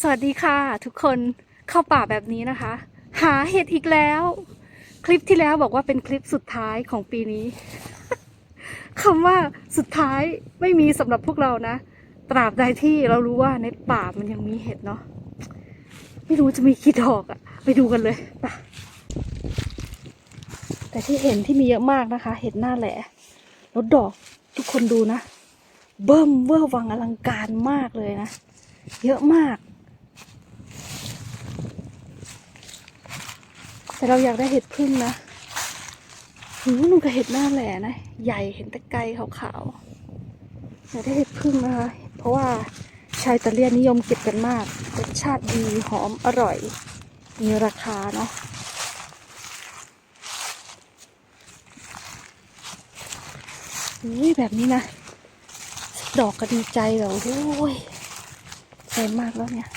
สวัสดีค่ะ ทุกคนเข้าป่าแบบนี้นะคะ หาเห็ดอีกแล้ว คลิปที่แล้วบอกว่าเป็นคลิปสุดท้ายของปีนี้ คำว่าสุดท้ายไม่มีสำหรับพวกเรานะ ตราบใดที่เรารู้ว่าในป่ามันยังมีเห็ดเนาะไม่รู้จะมีกี่ดอกอะไปดูกันเลยไปแต่ที่เห็นที่มีเยอะมากนะคะ เห็ดหน้าแหละแล้วดอกทุกคนดูนะ เบิ่มเวอร์วังอลังการมากเลยนะ เยอะมาก แต่เราอยากได้เห็ดพึ่งนะหืมนุ่งกับเห็ดหน้าแหล่นะ ใหญ่เห็นแต่ไกลขาวๆอยากได้เห็ดพึ่งนะคะ เพราะว่าชายตะเลียนนิยมเก็บกันมากรสชาติดีหอมอร่อย มีราคาเนาะอุ้ยแบบนี้นะ ดอกก็ดีใจแบบโอ้ยใจมากแล้วเนี่ย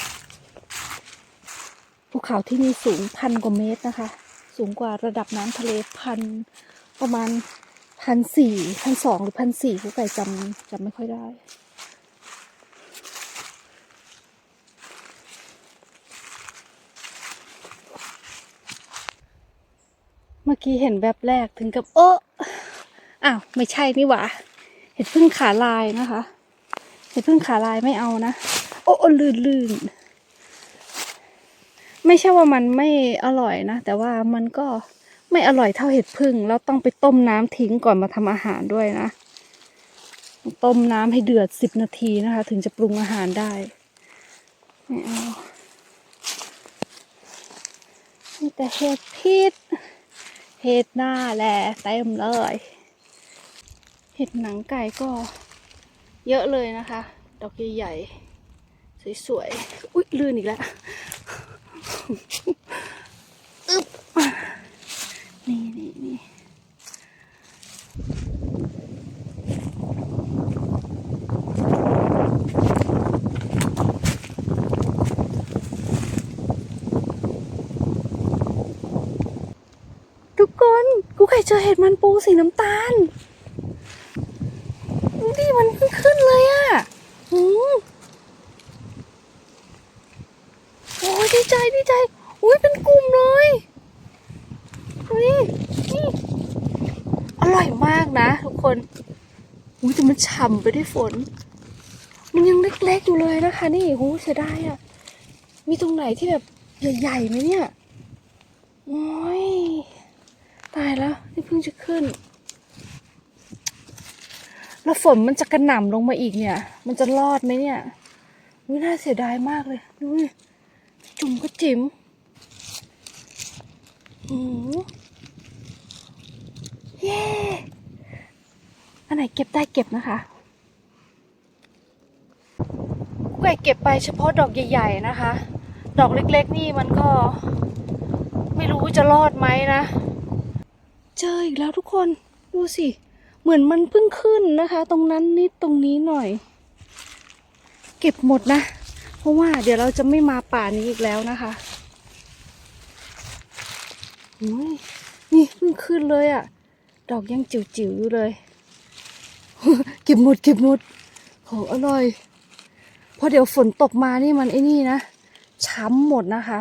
เขาที่นี่สูงพันกว่าเมตรนะคะ สูงกว่าระดับน้ำทะเลพันประมาณพันสี่พันสองหรือพันสี่ผู้ไก่จำจำไม่ค่อยได้ เมื่อกี้เห็นแวบแรกถึงกับโอ้อ้าวไม่ใช่นี่หว่า เห็ดพึ่งขาลายนะคะ เห็ดพึ่งขาลายไม่เอานะ โอ้โอ้ลื่นลื่น ไม่ใช่ว่ามันไม่อร่อยนะ แต่ว่ามันก็ไม่อร่อยเท่าเห็ดพึ่งแล้วต้องไปต้มน้ำทิ้งก่อนมาทำอาหารด้วยนะ ต้มน้ำให้เดือดสิบนาทีนะคะ ถึงจะปรุงอาหารได้ไม่เอามีแต่เห็ดพิษเห็ดหน้าแหละเต็มเลย เห็ดหนังไก่ก็เยอะเลยนะคะ ดอกใหญ่ๆสวยๆ อุ๊ย ลื่นอีกแล้ว อึ๊บนี่นี่นี่ทุกคนกูเคยเจอเห็ดมันปูสีน้ำตาลดิมันขึ้นเลยอะ่ะหืม โอ้ยดี ใจดีใจ อุ้ยเป็นกลุ่มเลยนี่นี่อร่อยมากนะทุกคน อุ้ยแต่มันฉ่ำไปด้วยฝน มันยังเล็กๆอยู่เลยนะคะ นี่โอ้เสียดายอะ่ะ มีตรงไหนที่แบบใหญ่ๆไหมเนี่ย โอ้ย ตายแล้ว นี่เพิ่งจะขึ้น แล้วฝนมันจะกระหน่ำลงมาอีกเนี่ย มันจะรอดไหมเนี่ยอุ้ยน่าเสียดายมากเลย ดูดิ ก็จิ๋มหืมเย้ อันไหนเก็บได้เก็บนะคะกูไก่เก็บไปเฉพาะดอกใหญ่ๆนะคะ ดอกเล็กๆนี่มันก็ ไม่รู้จะรอดไหมนะ เจออีกแล้วทุกคนดูสิ เหมือนมันเพิ่งขึ้นนะคะ ตรงนั้นนิดตรงนี้หน่อย เก็บหมดนะ เพราะว่าเดี๋ยวเราจะไม่มาป่านี้อีกแล้วนะคะอุ้ยนี่เพิ่งขึ้นเลยอะ่ะ ดอกยังจิ๋วๆอยู่เลย เก็บหมดเก็บหมดโหอร่อยเพราะเดี๋ยวฝนตกมานี่มันไอ้นี่นะช้ำหมดนะคะ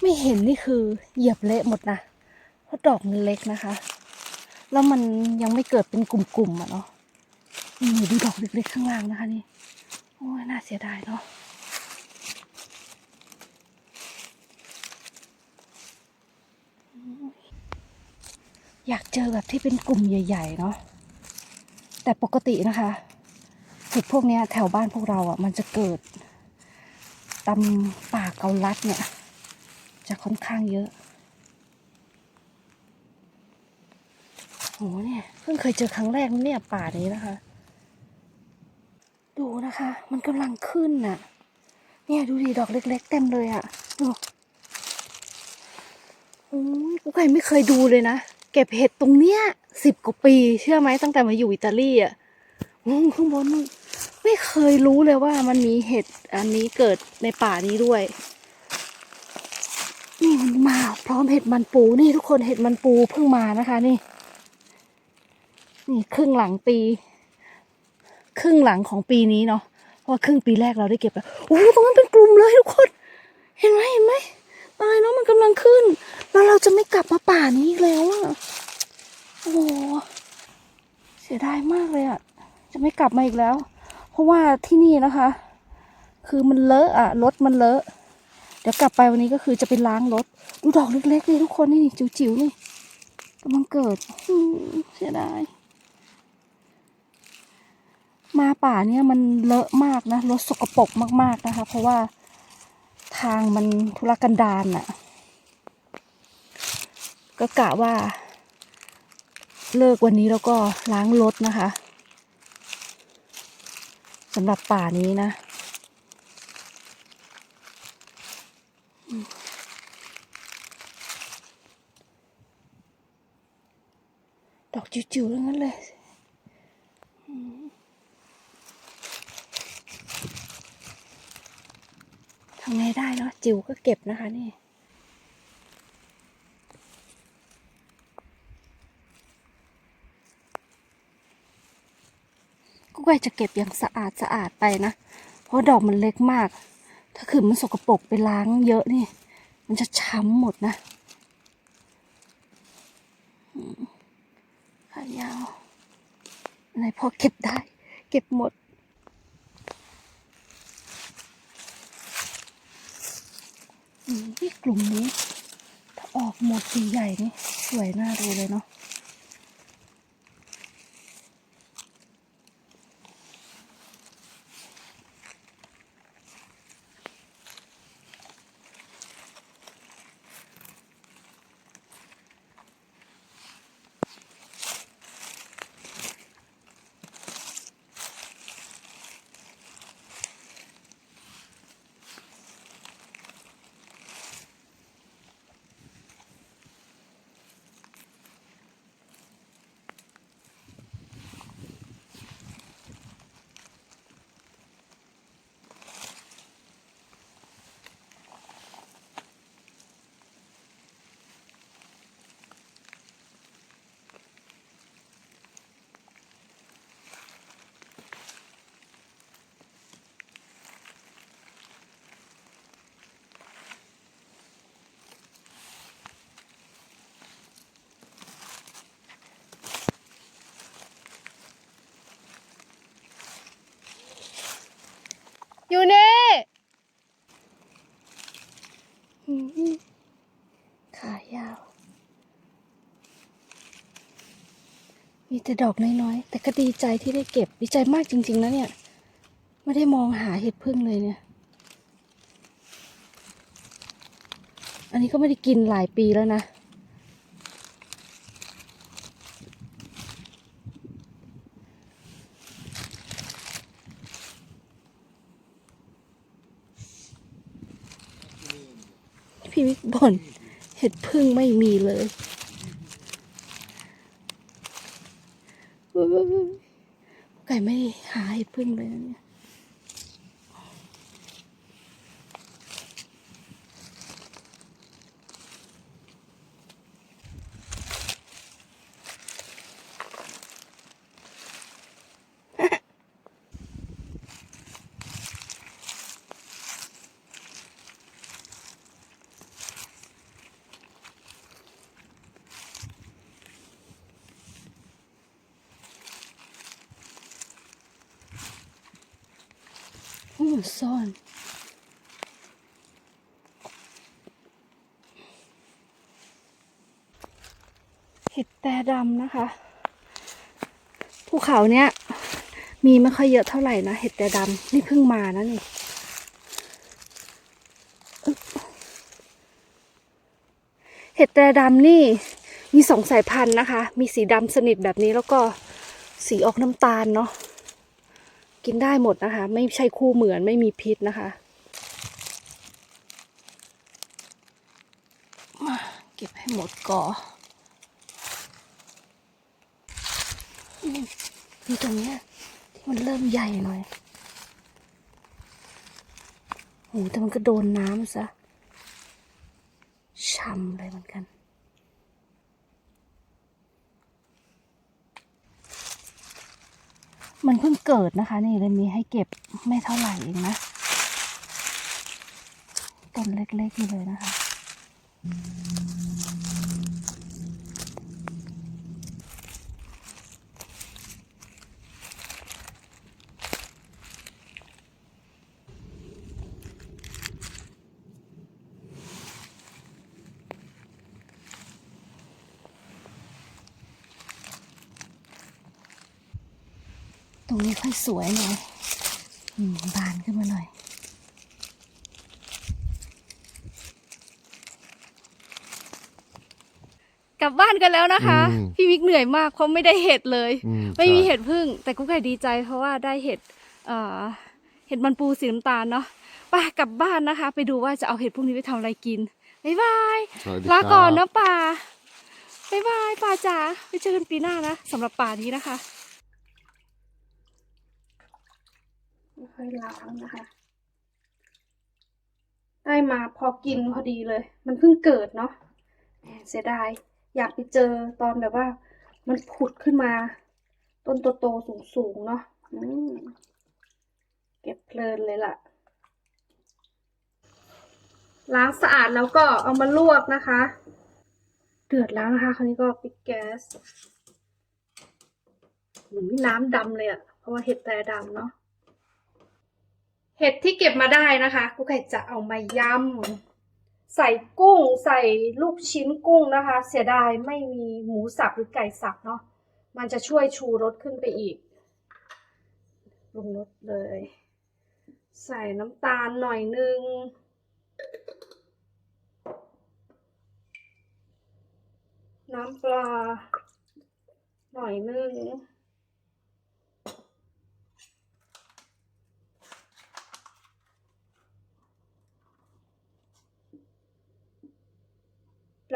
ไม่เห็นนี่คือเหยียบเละหมดนะเพราะดอกมันเล็กนะคะ แล้วมันยังไม่เกิดเป็นกลุ่มๆอะเนาะนี่ดูดอกเล็กๆข้างล่างนะคะนี่ โอ้ยน่าเสียดายเนาะอยากเจอแบบที่เป็นกลุ่มใหญ่ ๆ เนาะ แต่ปกตินะคะเห็ดพวกนี้แถวบ้านพวกเราอะ มันจะเกิดตำป่าเกาลัดเนี่ย จะค่อนข้างเยอะ โหเนี่ยเพิ่งเคยเจอครั้งแรกเนี่ยป่านี้นะคะ ดูนะคะ มันกำลังขึ้นน่ะ เนี่ยดูดิดอกเล็ก ๆ เต็มเลยอะ่ะดูโอ้ยกูไก่ไม่เคยดูเลยนะเก็บเห็ดตรงเนี้ยสิบกว่าปี เชื่อไหมตั้งแต่มาอยู่อิตาลีอะ่ะข้างบนไม่เคยรู้เลยว่ามันมีเห็ดอันนี้เกิดในป่านี้ด้วยนี่มันมาพร้อมเห็ดมันปูนี่ทุกคนเห็ดมันปูเพิ่งมานะคะ นี่ นี่ครึ่งหลังปี ครึ่งหลังของปีนี้เนาะเพราะครึ่งปีแรกเราได้เก็บแล้วโอ้ตรงนั้นเป็นกลุ่มเลยทุกคนเห็นไหมเห็นไหมตายเนาะมันกำลังขึ้น แล้วเราจะไม่กลับมาป่านี้อีกแล้วอะโอ้เสียดายมากเลยอะจะไม่กลับมาอีกแล้ว เพราะว่าที่นี่นะคะ คือมันเลอะอะรถมันเลอะ เดี๋ยวกลับไปวันนี้ก็คือจะไปล้างรถดูดอกเล็กๆเลยทุกคนนี่จิ๋วๆนี่กำลังเกิดเสียดาย มาป่าเนี่ยมันเลอะมากนะรถสกปรกมากๆนะคะ เพราะว่าทางมันทุรกันดารน่ะ ก็กะว่า เลิกวันนี้แล้วก็ล้างรถนะคะสำหรับป่านี้นะ ดอกจิ๋วๆทั้งนั้นเลยอืม ทำไงได้เนาะจิ๋วก็เก็บนะคะนี่ก็ไว้จะเก็บอย่างสะอาดสะอาดไปนะ เพราะดอกมันเล็กมาก ถ้าขืนมันสกปรกไปล้างเยอะนี่ มันจะช้ำหมดนะขายาวอะไรพอเก็บได้ เก็บหมด นี่กลุ่มนี้ ถ้าออกหมดสีใหญ่นี่สวยน่าดูเลยเนาะ อยู่นี่ขายาว มีแต่ดอกน้อยๆ แต่ก็ดีใจที่ได้เก็บ ดีใจมากจริง ๆ นะเนี่ย ไม่ได้มองหาเห็ดพึ่งเลยเนี่ย อันนี้ก็ไม่ได้กินหลายปีแล้วนะ พี่วิกบ่น เห็ดพึ่งไม่มีเลยไก่ไม่หาเห็ดพึ่งเลยเนี่ย ซ่อนเห็ดแต่ดำนะคะ ภูเขาเนี้ย มีไม่ค่อยเยอะเท่าไหร่นะ เห็ดแต่ดำนี่เพิ่งมานะนี่เห็ดแต่ดำนี่มีสองสายพันธุ์นะคะ มีสีดำสนิทแบบนี้แล้วก็สีออกน้ำตาลเนาะ กินได้หมดนะคะ ไม่ใช่คู่เหมือนไม่มีพิษนะคะ มาเก็บให้หมดก่อนอืมมีตรงเนี้ยที่มันเริ่มใหญ่หน่อยโอ้แต่มันก็โดนน้ำซะช้ำเลยเหมือนกัน มันเพิ่งเกิดนะคะ นี่เลยมีให้เก็บไม่เท่าไหร่เองนะต้นเล็กๆอยู่เลยนะคะ ตรงนี้ค่อยสวยหน่อยอืมบานขึ้นมาหน่อยกลับบ้านกันแล้วนะคะ อืมพี่มิกเหนื่อยมากเพราะไม่ได้เห็ดเลย อืไม่มีใช่ เห็ดพึ่ง แต่กุ๊กไก่ดีใจเพราะว่าได้เห็ดเอ่อเห็ดมันปูสีน้ำตาลเนาะไปกลับบ้านนะคะ ไปดูว่าจะเอาเห็ดพวกนี้ไปทำอะไรกินบ๊ายบายสวัสดีลาก่อนครับ นะป่าบ๊ายบายป่าจ๋าไปเจอกันปีหน้านะสำหรับป่านี้นะคะ ค่อยล้างนะคะ ได้มาพอกินพอดีเลย มันเพิ่งเกิดเนาะเสียดาย อยากไปเจอตอนแบบว่า มันผุดขึ้นมา ต้นโตๆสูงๆเนาะเก็บเพลินเลยล่ะ ล้างสะอาดแล้วก็เอามาลวกนะคะ เดือดแล้วนะคะ คราวนี้ก็ปิดแก๊สหืมน้ำดำเลยอะเพราะว่าเห็ดแต่ดำเนาะ เห็ดที่เก็บมาได้นะคะกุ๊กไก่จะเอามายำใส่กุ้งใส่ลูกชิ้นกุ้งนะคะ เสียดายไม่มีหมูสับหรือไก่สับเนาะมันจะช่วยชูรสขึ้นไปอีกลงรสเลย ใส่น้ำตาลหน่อยนึงน้ำปลาหน่อยนึง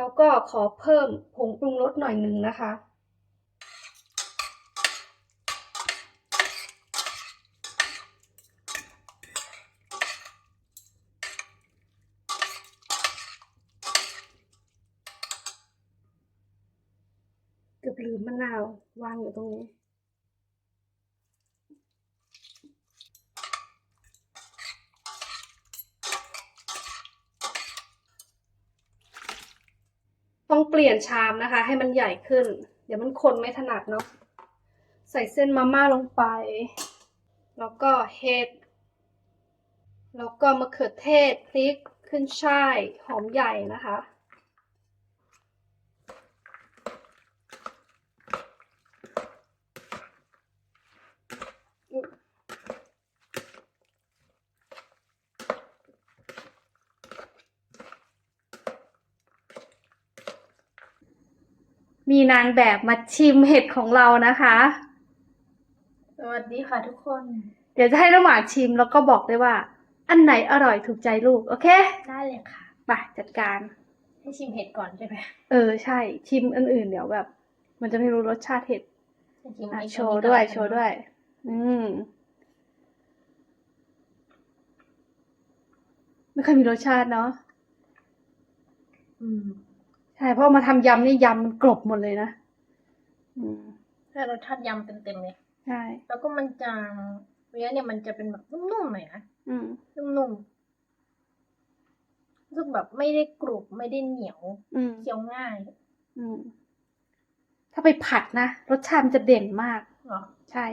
แล้วก็ขอเพิ่มผงปรุงรสหน่อยหนึ่งนะคะ เกือบลืมมะนาววางอยู่ตรงนี้ ต้องเปลี่ยนชามนะคะ ให้มันใหญ่ขึ้น เดี๋ยวมันคนไม่ถนัดเนาะใส่เส้นมาม่าลงไป แล้วก็เห็ดแล้วก็มะเขือเทศพริกขึ้นช่ายหอมใหญ่นะคะ มีนางแบบมาชิมเห็ดของเรานะคะ สวัสดีค่ะทุกคน เดี๋ยวจะให้น้องหมาชิมแล้วก็บอกได้ว่า อันไหนอร่อยถูกใจลูก โอเค ได้เลยค่ะ ไปจัดการ ให้ชิมเห็ดก่อนใช่ไหมเออใช่ ชิมอันอื่นเดี๋ยวแบบ มันจะไม่รู้รสชาติเห็ดให้ชิมอะไอ้โชว์ด้วย โชว์ด้วย อืม ไม่ค่อยมีรสชาติเนาะ อืม ใช่เพราะเอามาทำยำนี่ยำมันกลบหมดเลยนะอืมให้รสชาติยำเต็มๆเลยใช่แล้วก็มันจะเนื้อเนี่ยมันจะเป็นแบบนุ่มๆหน่อยนะอืมนุ่มๆรู้สึกแบบไม่ได้กรุบไม่ได้เหนียวอืมเคี้ยวง่าย อืม ถ้าไปผัดนะรสชาติมันจะเด่นมากเหรอใช่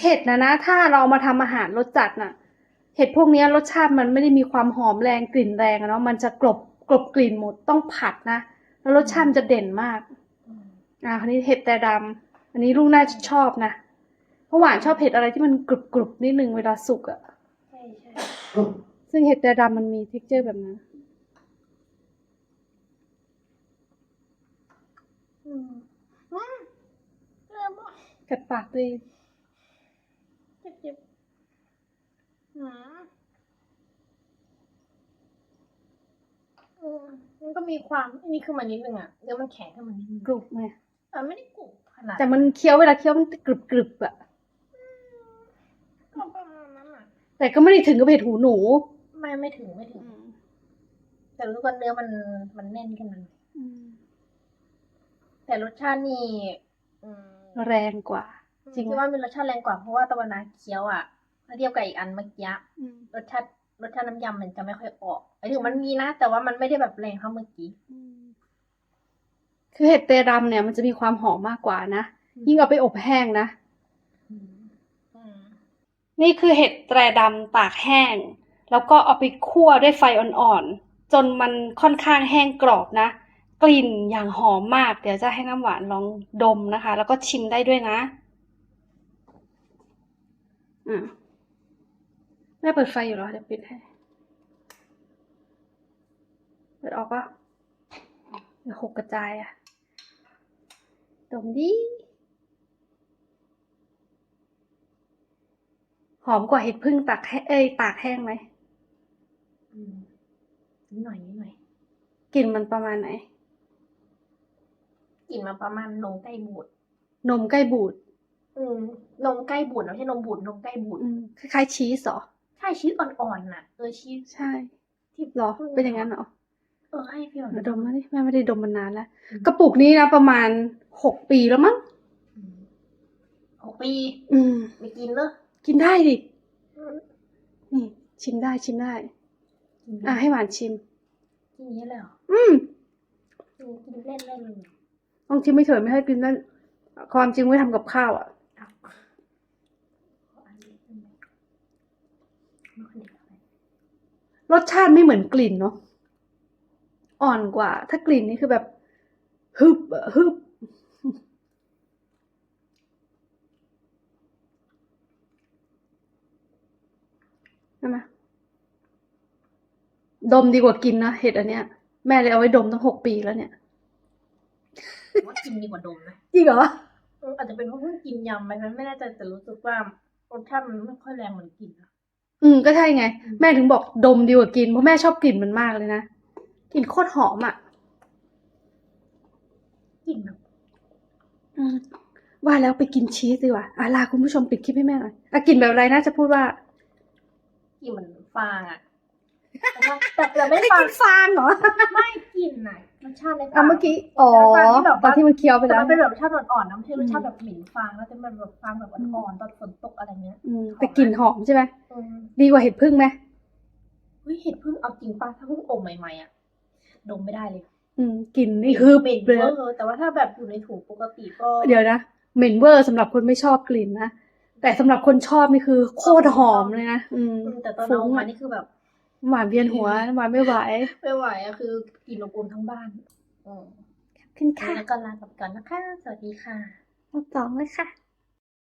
เห็ดนะนะถ้าเรามาทำอาหารรสจัดน่ะ เห็ดพวกเนี้ยรสชาติมันไม่ได้มีความหอมแรงกลิ่นแรงอะเนาะมันจะกลบกลบกลิ่นหมดต้องผัดนะ แล้วรสชาติมันจะเด่นมากอืมอ่าคราวนี้เห็ดแต่ดำอันนี้ลูกน่าจะชอบนะ เพราะหวานชอบเห็ดอะไรที่มันกรุบกรุบนิดนึงเวลาสุกอะใช่ใช่ซึ่งเห็ดแต่ดำมันมีเท็กเจอร์แบบนั้นอืมอืมเริ่มอะกัดปากตัวเองเจ็บๆอืมอื มมันก็มีความอันนี้คือมันนิดนึงอะเดี๋ยวมันแข็งขึ้นมานิดนึงกรุบไงเออไม่ได้กรุบขนาดแต่มันเคี้ยวเวลาเคี้ยวมันกรึบกรึบอะก็ประมาณนั้นอะแต่ก็ไม่ได้ถึงกับเห็ดหูหนู ไม่ไม่ถึงไม่ถึง แต่รู้ว่าเนื้อมันมันแน่นขึ้นมาหน่อยอืมแต่รสชาตินี่อืมแรงกว่าอจริงคิดว่ามีรสชาติแรงกว่าเพราะว่าตะวันนาเคี้ยวอะถ้าเทียบกับอีกอันเมื่อกี้อืมรสชาติ รสชาติน้ำยำมันจะไม่ค่อยออกหมายถึงมันมีนะ แต่ว่ามันไม่ได้แบบแรงเท่าเมื่อกี้ คือเห็ดเตรำเนี่ยมันจะมีความหอมมากกว่านะ ยิ่งเอาไปอบแห้งนะอืมอืมนี่คือเห็ดแตรดำตากแห้ง แล้วก็เอาไปคั่วด้วยไฟอ่อนๆ จนมันค่อนข้างแห้งกรอบนะ กลิ่นอย่างหอมมาก เดี๋ยวจะให้น้ำหวานลองดมนะคะ แล้วก็ชิมได้ด้วยนะ อะ แม่เปิดไฟอยู่เหรอเดี๋ยวปิดให้ เปิดออกปะเดี๋ยวหกกระจายอะดมดิหอมกว่าเห็ดพึ่งตากแห้งเอ้ยตากแห้งไหมอืมนิดหน่อยนิดหน่อยกลิ่นมันประมาณไหน กลิ่นมันประมาณนมใกล้บูด นมใกล้บูด อืมนมใกล้บูดนะไม่ใช่นมบูดนมใกล้บูด อืมคล้ายๆชีสเหรอ ใช่ชีสอ่อนๆน่ะเออชีสใช่ที่เหรอเป็นอย่างนั้นเหรอเออให้พี่หวานเดี๋ยวดมแล้วดิแม่ไม่ได้ดมมานานแล้วกระปุกนี้นะประมาณหกปีแล้วมั้งอืมหกปี อืมไม่กินเนอะกินได้ดิอืมนี่ชิมได้ชิมได้กินอะให้หวานชิมกินอย่างนี้เลยเหรออืมกินกินเล่นเล่นเลยลองชิมไม่เถอะไม่ให้กินนั่นความจริงไม่ทำกับข้าวอะ เอาขออันนี้ได้ไหมไม่ค่อยเด็ดเท่าไหร่ รสชาติไม่เหมือนกลิ่นเนาะอ่อนกว่า ถ้ากลิ่นนี่คือแบบฮึบอะฮึบใช่ไหมดมดีกว่ากินนะเห็ดอันเนี้ย แม่เลยเอาไว้ดมตั้งหกปีแล้วเนี่ยผมว่ากินดีกว่าดมนะจริงเหรอเอออาจจะเป็นเพราะเพิ่งกินยำไปมันไม่แน่ใจแต่รู้สึกว่ารสชาติมันไม่ค่อยแรงเหมือนกินนะ อืมก็ใช่ไงอืมแม่ถึงบอกดมดีกว่ากินเพราะแม่ชอบกลิ่นมันมากเลยนะกลิ่นโคตรหอมอะกินแบบอืมว่าแล้วไปกินชีสดีกว่าอะลาคุณผู้ชมปิดคลิปให้แม่หน่อยอะกลิ่นแบบอะไรนะจะพูดว่ากินเหมือนฟางอะแต่ว่าแต่แต่ไม่ฟางฟางเหรอ ไม่กินน่ะ รสชาติในฟางอะเมื่อกี้ อ๋อฟางที่แบบตอนที่มันเคี้ยวไปแต่แล้วมันเป็นแบบรสชาติอ่อนๆนะไม่ใช่รสชาติอืมแบบเหม็นฟางแล้วจะเป็นแบบฟางแบบอ่อนๆตอนฝนตกอะไรเงี้ยอืมแต่กลิ่นหอมใช่ไหมอืมดีกว่าเห็ดพึ่งไหมเฮ้ยเห็ดเพิ่งเอาจริงป่ะถ้าเพิ่งอมใหม่ๆอะดมไม่ได้เลยอืมกลิ่นนี่ฮึบเหม็นเลยเวอร์แต่ว่าถ้าแบบอยู่ในถุงปกติก็เดี๋ยวนะ เหม็นเวอร์สำหรับคนไม่ชอบกลิ่นนะ แต่สำหรับคนชอบนี่คือโคตรหอมเลยนะ อืม อืมแต่ตอนเอาฟุ้งมาอะ นี่คือแบบ หวานเวียนหัวหวานไม่ไหวไม่ไหวอะคือกินอบอมทั้งบ้านอืมขึ้นค่ะแล้วก็ลาไปก่อนนะคะ สวัสดีค่ะรอบสองเลยค่ะ